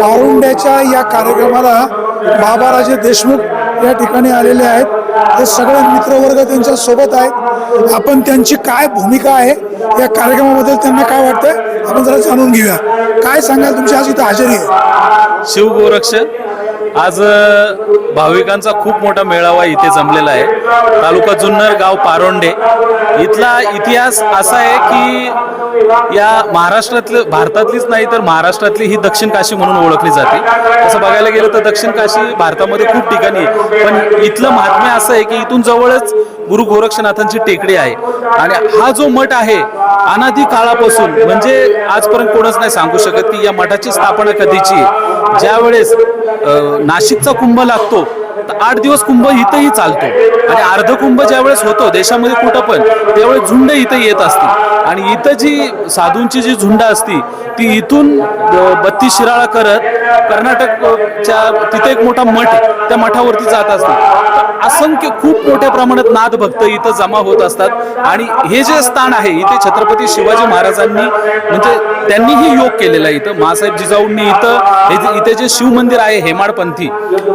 पारुंड्याच्या या कार्यक्रमाला बाबाराजे देशमुख या ठिकाणी आलेले आहेत. हे सगळे मित्रवर्ग त्यांच्यासोबत आहेत. आपण त्यांची काय भूमिका आहे या कार्यक्रमाबद्दल त्यांना काय वाटतंय? आपण जरा जाणून घेऊया. काय सांगाल तुमची आज इथं हजेरी आहे? शिवगोरक्ष आज भाविकांचा खूप मोठा मेळावा इथे जमलेला आहे. तालुका जुन्नर गाव पारोंडे. इथला इतिहास असा आहे की या महाराष्ट्रातलं भारतातलीच नाही तर महाराष्ट्रातली ही दक्षिण काशी म्हणून ओळखली जाते. तसं बघायला गेलं तर दक्षिण काशी भारतामध्ये खूप ठिकाणी आहे. पण इथलं महात्म्य असं आहे की इथून जवळच गुरु गोरक्षनाथांची टेकडी आहे. आणि हा जो मठ आहे अनादी काळापासून म्हणजे आजपर्यंत कोणच नाही सांगू शकत की या मठाची स्थापना कधीची आहे. ज्यावेळेस नाशिकचा कुंभ लागतो. तर आठ दिवस कुंभ इथंही चालतो. आणि अर्ध कुंभ ज्यावेळेस होतो देशामध्ये कुठं पण त्यावेळेस झुंड इथं येत असते. आणि इथं जी साधूंची जी झुंड असती ती इथून बत्तीस शिराळा करत कर्नाटकच्या तिथे एक मोठा मठ त्या मठावरती जात असते. असंख्य खूप मोठ्या प्रमाणात नाद भक्त इथं जमा होत असतात. आणि हे जे स्थान आहे इथे छत्रपती शिवाजी महाराजांनी म्हणजे त्यांनीही योग केलेला आहे इथं. महासाहेब जिजाऊंनी इथं हे इथे जे शिव मंदिर आहे हेमाडपंथी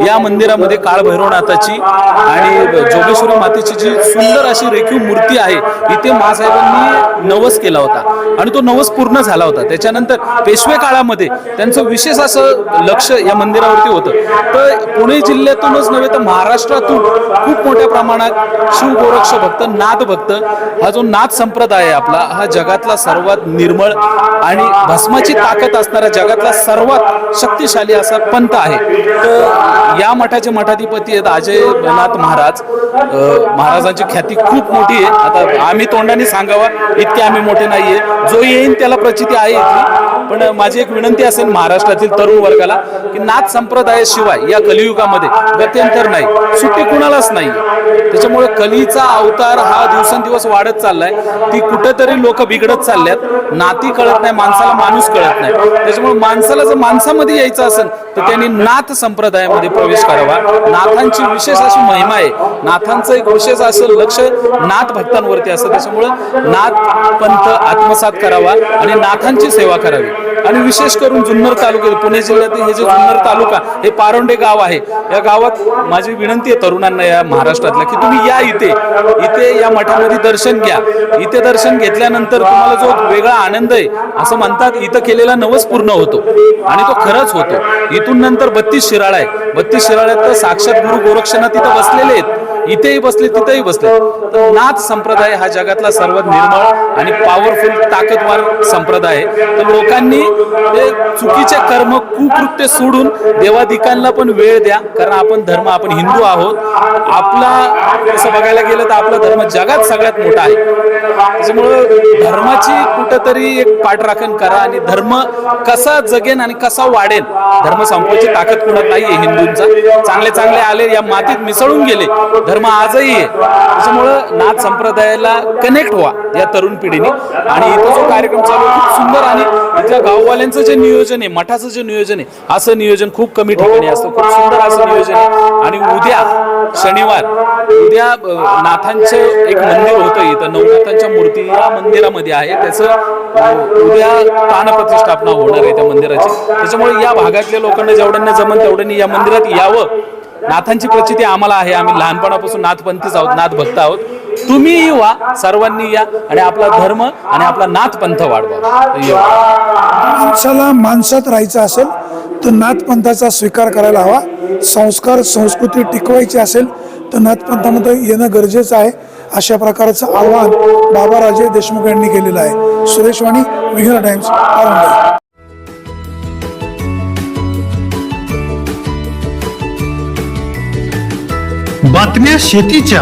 या मंदिरामध्ये काळभैरवनाथाची आणि जोगेश्वरी मातेची जी सुंदर अशी रेखीव मूर्ती आहे इथे महासाहेबांनी नवस केला होता. आणि तो नवस पूर्ण झाला होता. त्याच्यानंतर पेशवे काळामध्ये त्यांचं विशेष असं लक्ष या मंदिरावरती होतं. तर पुणे जिल्ह्यातूनच नव्हे तर महाराष्ट्रातून खूप मोठ्या प्रमाणात शिवगोरक्ष भक्त नाथ भक्त हा जो नाथ संप्रदाय आहे आपला हा जगातला सर्वात निर्मळ आणि भस्माची ताकद असणारा जगातला सर्वात शक्तिशाली असा पंथ आहे. तर या मठाचे मठाधिपती आहेत अजयनाथ महाराज. महाराजांची ख्याती खूप मोठी आहे. आता आम्ही तोंडाने सांगावा इतके आम्ही मोठे नाहीये. जो येईन त्याला प्रचिती आहे पण माझी एक विनंती असेल महाराष्ट्रातील तरुण वर्गाला की नाथ संप्रदायाशिवाय या कलियुगामध्ये गत्यंतर नाही. सुट्टी कुणालाच नाही. त्याच्यामुळे कलीचा अवतार हा दिवसेंदिवस वाढत चाललाय. ती कुठेतरी लोक बिघडत चालल्यात. नाती कळत नाही माणसाला माणूस कळत नाही. त्याच्यामुळे माणसाला जर माणसामध्ये यायचं असेल तर त्यांनी नाथ संप्रदायामध्ये प्रवेश करावा. नाथांची विशेष अशी महिमा आहे. नाथांचं एक विशेष असं लक्ष नाथ भक्तांवरती असतं. त्याच्यामुळं नाथ पंथ आत्मसात करावा आणि नाथांची सेवा करावी. आणि विशेष करून जुन्नर तालुक्यात पुणे जिल्ह्यातील हे जे जुन्नर तालुका हे पारोंडे गाव आहे. या गावात माझी विनंती आहे तरुणांना या महाराष्ट्रातल्या की तुम्ही या इथे इथे या मठामध्ये दर्शन घ्या. इथे दर्शन घेतल्यानंतर तुम्हाला जो वेगळा आनंद आहे असं म्हणतात इथं केलेला नवस पूर्ण होतो. आणि तो खरंच होतो. इथून नंतर बत्तीस शिराळा आहे बत्तीस शिराळ्यात तर साक्षात गुरु गोरक्षनाथ तिथं बसलेले आहेत. इथेही बसले तिथेही बसले. तर नाथ संप्रदाय हा जगातला सर्वात निर्मळ आणि पॉवरफुल ताकदवार संप्रदाय आहे. तर लोकांनी ते चुकीचे कर्म कुकृत्य सोडून देवाधिकांना पण वेळ द्या. कारण आपण धर्म आपण हिंदू आहोत. आपला असं बघायला गेलं तर आपला धर्म जगात सगळ्यात मोठा आहे. त्याच्यामुळं धर्माची कुठंतरी एक पाठराखण करा आणि धर्म कसा जगेन आणि कसा वाढेल धर्म संपवायची ताकद कुणात नाहीये हिंदूंचा. चांगले चांगले आले या मातीत मिसळून गेले धर्म आजही आहे. त्याच्यामुळं नाथ संप्रदायाला कनेक्ट व्हा या तरुण पिढीने. आणि इथं जो कार्यक्रम चालू खूप सुंदर आणि इथल्या गाववाल्यांचं जे नियोजन आहे मठाचं जे नियोजन आहे असं नियोजन खूप कमी ठिकाणी असतं. खूप सुंदर असं नियोजन आहे. आणि उद्या शनिवार उद्या नाथांचं एक मंदिर होतं इथं. नवनाथांच्या मूर्ती या मंदिरामध्ये आहे. त्याचं उद्या प्राणप्रतिष्ठापना होणार आहे त्या मंदिराची. त्याच्यामुळे या भागातल्या लोकांना जेवढ्यांना जमन तेवढ्यांनी या मंदिरात यावं. नाथांची प्रचिती आम्हाला आहे. आम्ही लहानपणापासून नाथपंथीच आहोत नाथ भक्त आहोत. तुम्हीही व्हा सर्वांनी या आणि आपला धर्म आणि आपला नाथ पंथ वाढवा. माणसाला माणसात राहायचं असेल तर नाथपंथाचा स्वीकार करायला हवा. संस्कार संस्कृती टिकवायची असेल तर नाथपंथामध्ये येणं गरजेचं आहे. अशा प्रकारचं आव्हान बाबाराजे देशमुख यांनी केलेलं आहे. सुरेश वाणी विघ्न टाइम्स औरंगाबाद. बातम्या शेतीच्या.